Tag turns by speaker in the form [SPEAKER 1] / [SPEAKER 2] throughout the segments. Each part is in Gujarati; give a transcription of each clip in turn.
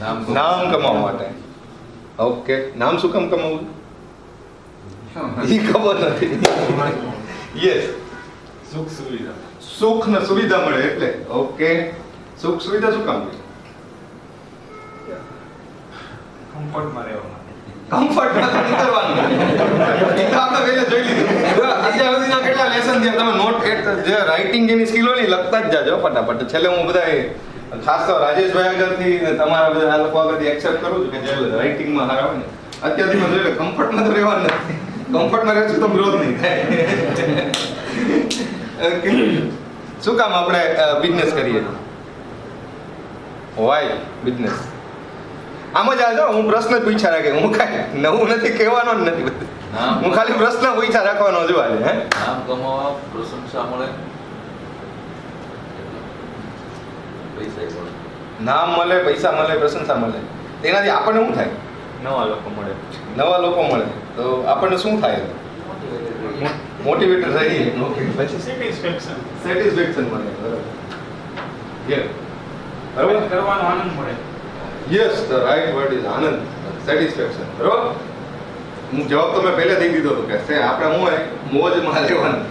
[SPEAKER 1] નામ
[SPEAKER 2] કમાવા માટે. ઓકે નામ શું કામ કમાવું? એ ખબર નથી. યસ
[SPEAKER 1] સુખ સુવિધા.
[SPEAKER 2] સુખ ને સુવિધા મળે એટલે. ઓકે. સુખ સુવિધા શું કામ?
[SPEAKER 1] કમ્ફર્ટમાં રહેવા માટે.
[SPEAKER 2] કમ્ફર્ટ એ તો આપણે પહેલા જોઈ લીધું. અત્યાર સુધીના કેટલા લેસન થયા? તમે નોટ જે રાઇટિંગ જેની સ્કિલ હોય ને લખતા જ જાજો ફટાફટ. છેલ્લે હું બધા ખાસ તો રાજેશભાઈ આગળથી ને તમારા બધા આ લોકો આગળથી એક્સેપ્ટ કરું છું કે જે રાઇટિંગમાં હારા હોય ને અત્યારથી મને જોઈ કમ્ફર્ટમાં તો રહેવાનું નથી. કમ્ફર્ટમાં રહેશું તો ગ્રોથ નહીં થાય. શું કામ આપણે બિઝનેસ કરીએ? વાય બિઝનેસ આમ જ આજો હું પ્રશ્ન જ પૂછ્યા રાખે. હું કાંઈ નવું નથી કહેવાનો જ નથી બધું. હું. ખાલી પ્રશ્ન પૂછ્યા રાખવાનો જો આજે હે?
[SPEAKER 3] નામ કમાવા પ્રશંસા મળે. પૈસા મળે
[SPEAKER 2] નામ મળે પૈસા મળે પ્રશંસા મળે. તેનાથી આપણને શું થાય?
[SPEAKER 1] નવા લોકો મળે.
[SPEAKER 2] નવા લોકો મળે. તો આપણને શું થાય? મોટિવેટર રહીએ. પછી
[SPEAKER 1] સેટિસ્ફેક્શન
[SPEAKER 2] સેટિસ્ફેક્શન મળે બરાબર.
[SPEAKER 1] કરવાનો આનંદ મળે.
[SPEAKER 2] Yes the right word is Anand satisfaction બરાબર? હું જવાબ તો મેં પહેલેથી દીધો હતો કે આપણે હું મોજમાં લેવાનું.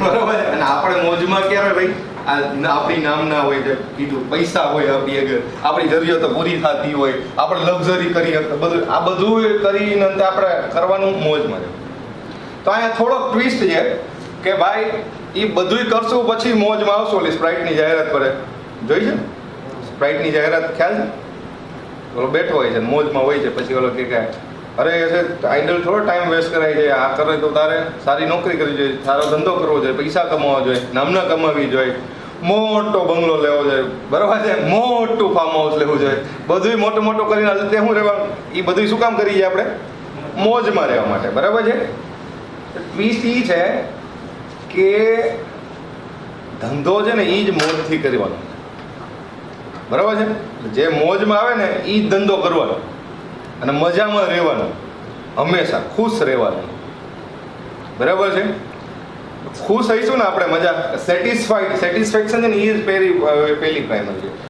[SPEAKER 2] બરાબર? અને આપણે મોજમાં ક્યારે રહી આ આપણી નામ ના હોય જે કીધું. પૈસા હોય આપણી આગળ. આપણી જરૂરિયાતો પૂરી થતી હોય. આપણે લક્ઝરી કરી બધું, આ બધું કરીને અંતે આપણે કરવાનું મોજ મળે. તો અહીંયા થોડોક ટ્વિસ્ટ છે કે ભાઈ એ બધુંય કરશું પછી મોજમાં આવશો. ઓલી સ્પ્રાઇટની જાહેરાત કરે. જોઈ છે? સ્પ્રાઇટની જાહેરાત ખ્યાલ છે? ઓલો બેઠો હોય છે મોજમાં હોય છે. પછી ઓલો કે અરે, એ આઈડલ થોડો ટાઈમ વેસ્ટ કરાય છે. આ કરે તો તારે સારી નોકરી કરવી જોઈએ. સારો ધંધો કરવો જોઈએ. પૈસા કમાવા જોઈએ. નામના કમાવી જોઈએ. મોટો બંગલો લેવો જોઈએ. બરાબર છે? મોટું ફાર્મ હાઉસ લેવું જોઈએ. બધુંય મોટું મોટું કરીને ત્યાં શું રહેવાનું એ બધું શું કામ કરીએ આપણે? મોજમાં રહેવા માટે. બરાબર છે? ટ્વિસ્ટ એ છે કે ધંધો છે ને એ જ મોજથી કરવાનો. બરાબર છે? જે મોજમાં આવે ને એ જ ધંધો કરવાનો. અને મજામાં રહેવાનો. હંમેશા ખુશ રહેવાનું. બરાબર છે? ખુશ થઈશું ને આપણે મજા. સેટિસ્ફાઈડ સેટિસ્ફેક્શન છે ને એ જ પહેલી પહેલી પ્રાઇમરી